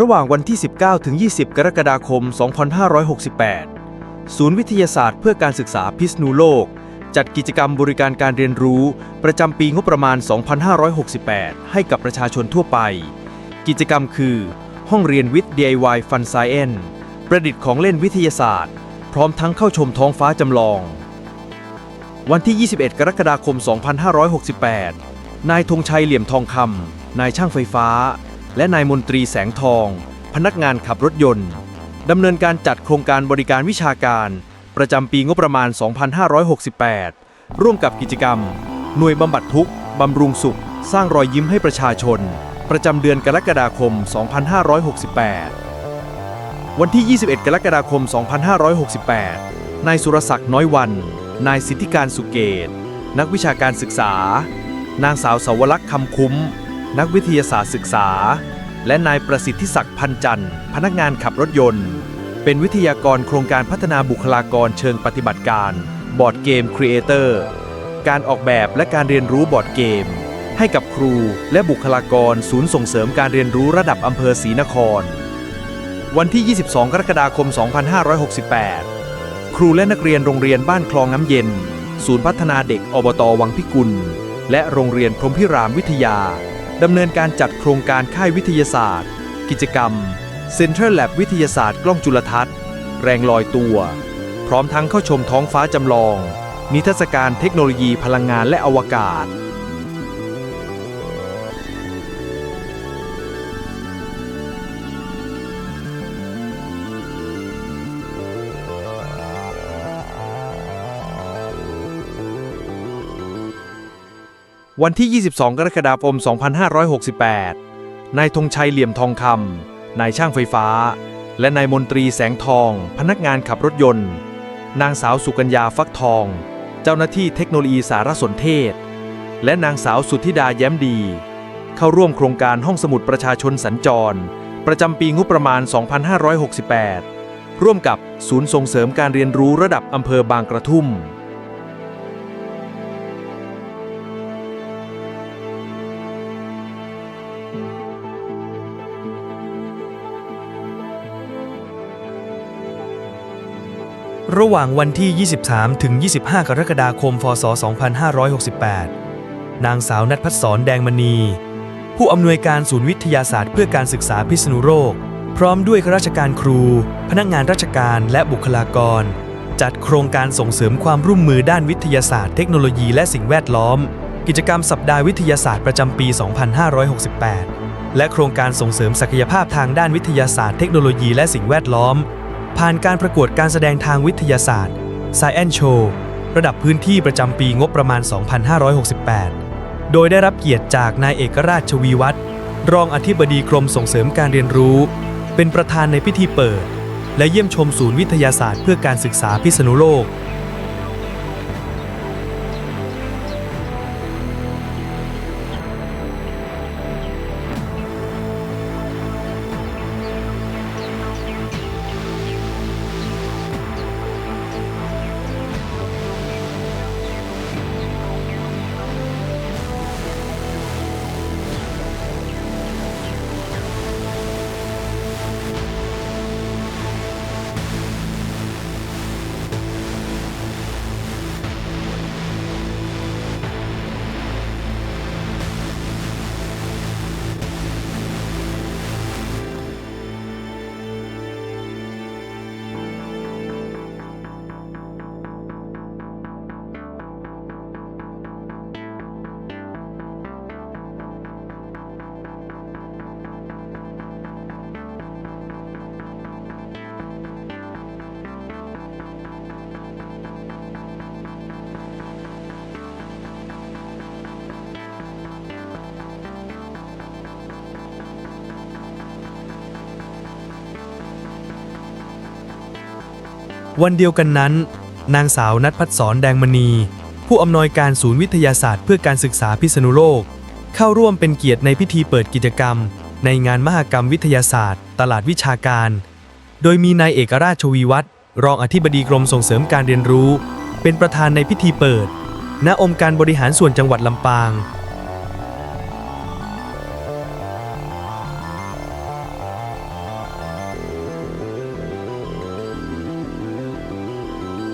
ระหว่างวันที่ 19 ถึง 20 กรกฎาคม 2568 ศูนย์วิทยาศาสตร์เพื่อการศึกษาพิษณุโลก จัดกิจกรรมบริการการเรียนรู้ประจำปีงบประมาณ 2568 ให้กับประชาชนทั่วไป กิจกรรมคือ ห้องเรียนวิทย์ DIY Fun Science ประดิษฐ์ของเล่นวิทยาศาสตร์ พร้อมทั้งเข้าชมท้องฟ้าจำลอง วันที่ 21 กรกฎาคม 2568 นายธงชัยเหลี่ยมทองคำนายช่างไฟฟ้า และนายมนตรีแสงทอง พนักงานขับรถยนต์ดำเนินการจัดโครงการบริการวิชาการ ประจำปีงบประมาณ 2568 ร่วมกับกิจกรรม หน่วยบำบัดทุกข์บำรุงสุข สร้างรอยยิ้มให้ประชาชน ประจำเดือนกรกฎาคม 2568 วันที่ 21 กรกฎาคม 2568 นายสุรศักดิ์น้อยวัน นายสิทธิการสุเกต นักวิชาการศึกษา นางสาวสาวลักษ์คำคุ้ม นักวิทยาศาสตร์ศึกษา และนายประสิทธิศักดิ์พันจันทร์ พนักงานขับรถยนต์ เป็นวิทยากรโครงการพัฒนาบุคลากรเชิงปฏิบัติการ บอร์ดเกมครีเอเตอร์ การออกแบบและการเรียนรู้บอร์ดเกม ให้กับครูและบุคลากรศูนย์ส่งเสริมการเรียนรู้ระดับอำเภอศรีนคร วันที่ 22 กรกฎาคม 2568 ครูและนักเรียนโรงเรียนบ้านคลองน้ำเย็น ศูนย์พัฒนาเด็กอบตวังพิกุล และโรงเรียนพรมพิรามวิทยาดำเนินการจัดโครงการค่ายวิทยาศาสตร์ กิจกรรม Central Lab วิทยาศาสตร์กล้องจุลทรรศน์ แรงลอยตัว พร้อมทั้งเข้าชมท้องฟ้าจำลอง นิทรรศการเทคโนโลยีพลังงานและอวกาศ วันที่ 22 กรกฎาคม 2568 นายธงชัยเหลี่ยมทองคำ นายช่างไฟฟ้า และนายมนตรีแสงทอง พนักงานขับรถยนต์ นางสาวสุกัญญาฟักทอง เจ้าหน้าที่เทคโนโลยีสารสนเทศ และนางสาวสุทธิดาแย้มดี เข้าร่วมโครงการห้องสมุดประชาชนสัญจร ประจำปีงบประมาณ 2568 ร่วมกับศูนย์ส่งเสริมการเรียนรู้ระดับอำเภอบางกระทุ่ม ระหว่างวันที่ 23 ถึง 25 กรกฎาคม พศ 2568 นางสาวนัทพัฒสรแดงมณี ผู้อำนวยการศูนย์วิทยาศาสตร์เพื่อการศึกษาพิษณุโลก พร้อมด้วยข้าราชการครู พนักงานราชการและบุคลากร จัดโครงการส่งเสริมความร่วมมือด้านวิทยาศาสตร์เทคโนโลยีและสิ่งแวดล้อม กิจกรรมสัปดาห์วิทยาศาสตร์ประจำปี 2568 และโครงการส่งเสริมศักยภาพทางด้านวิทยาศาสตร์เทคโนโลยีและสิ่งแวดล้อม ผ่านการประกวดการแสดงทางวิทยาศาสตร์ Science Show ระดับพื้นที่ประจำปีงบประมาณ 2568 โดยได้รับเกียรติจากนายเอกราชชวีวัฒน์รองอธิบดีกรมส่งเสริมการเรียนรู้ เป็นประธานในพิธีเปิด และเยี่ยมชมศูนย์วิทยาศาสตร์เพื่อการศึกษาพิษณุโลก วันเดียวกันนั้น นางสาวนัทพัฒสรแดงมณี ผู้อำนวยการศูนย์วิทยาศาสตร์เพื่อการศึกษาพิษณุโลก เข้าร่วมเป็นเกียรติในพิธีเปิดกิจกรรม ในงานมหกรรมวิทยาศาสตร์ ตลาดวิชาการ โดยมีนายเอกราชชวีวัฒน์รองอธิบดีกรมส่งเสริมการเรียนรู้ เป็นประธานในพิธีเปิด ณองค์การบริหารส่วนจังหวัดลำปาง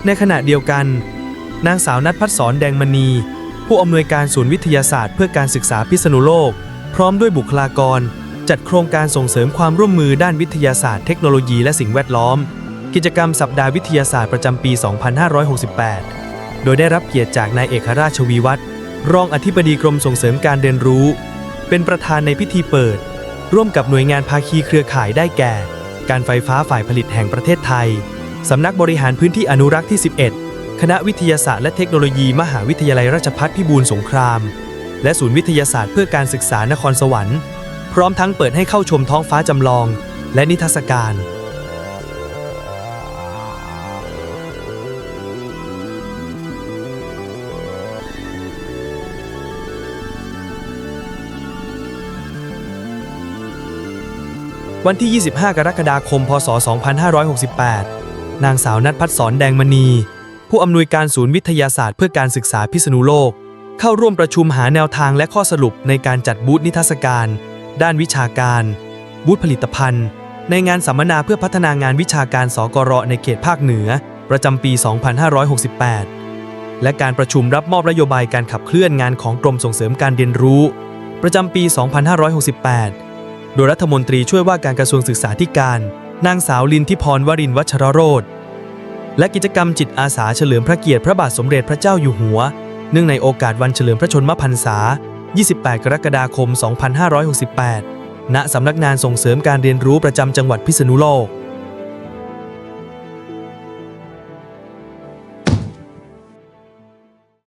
ในขณะเดียวกัน นางสาวนัทพัฒสอนแดงมณี ผู้อำนวยการศูนย์วิทยาศาสตร์เพื่อการศึกษาพิษณุโลก พร้อมด้วยบุคลากร จัดโครงการส่งเสริมความร่วมมือด้านวิทยาศาสตร์เทคโนโลยีและสิ่งแวดล้อม กิจกรรมสัปดาห์วิทยาศาสตร์ประจำปี 2568 โดยได้รับเกียรติจากนายเอกราชวีวัฒน์รองอธิบดีกรมส่งเสริมการเรียนรู้ เป็นประธานในพิธีเปิด ร่วมกับหน่วยงานภาคีเครือข่ายได้แก่ การไฟฟ้าฝ่ายผลิตแห่งประเทศไทย สำนักบริหารพื้นที่อนุรักษ์ที่ 11 คณะวิทยาศาสตร์และเทคโนโลยี มหาวิทยาลัยราชภัฏพิบูลสงคราม และศูนย์วิทยาศาสตร์เพื่อการศึกษานครสวรรค์ พร้อมทั้งเปิดให้เข้าชมท้องฟ้าจำลอง และนิทรรศการวันที่ 25 กรกฎาคม พศ 2568 นางสาวนัทพัฒสอนแดงมณี ผู้อำนวยการศูนย์วิทยาศาสตร์เพื่อการศึกษาพิษณุโลก เข้าร่วมประชุมหาแนวทางและข้อสรุปในการจัดบูธนิทรรศการ ด้านวิชาการ บูธผลิตภัณฑ์ ในงานสัมมนาเพื่อพัฒนางานวิชาการสกรในเขตภาคเหนือ ประจำปี 2568 และการประชุมรับมอบนโยบายการขับเคลื่อนงานของกรมส่งเสริมการเรียนรู้ ประจำปี 2568 โดยรัฐมนตรีช่วยว่าการกระทรวงศึกษาธิการ นางสาวลินทิพรวรินวัชรโรธและกิจกรรมจิตอาสาเฉลิมพระเกียรติพระบาทสมเด็จพระเจ้าอยู่หัว เนื่องในโอกาสวันเฉลิมพระชนมพรรษา 28 กรกฎาคม 2568 ณ สำนักงานส่งเสริมการเรียนรู้ประจำจังหวัดพิษณุโลก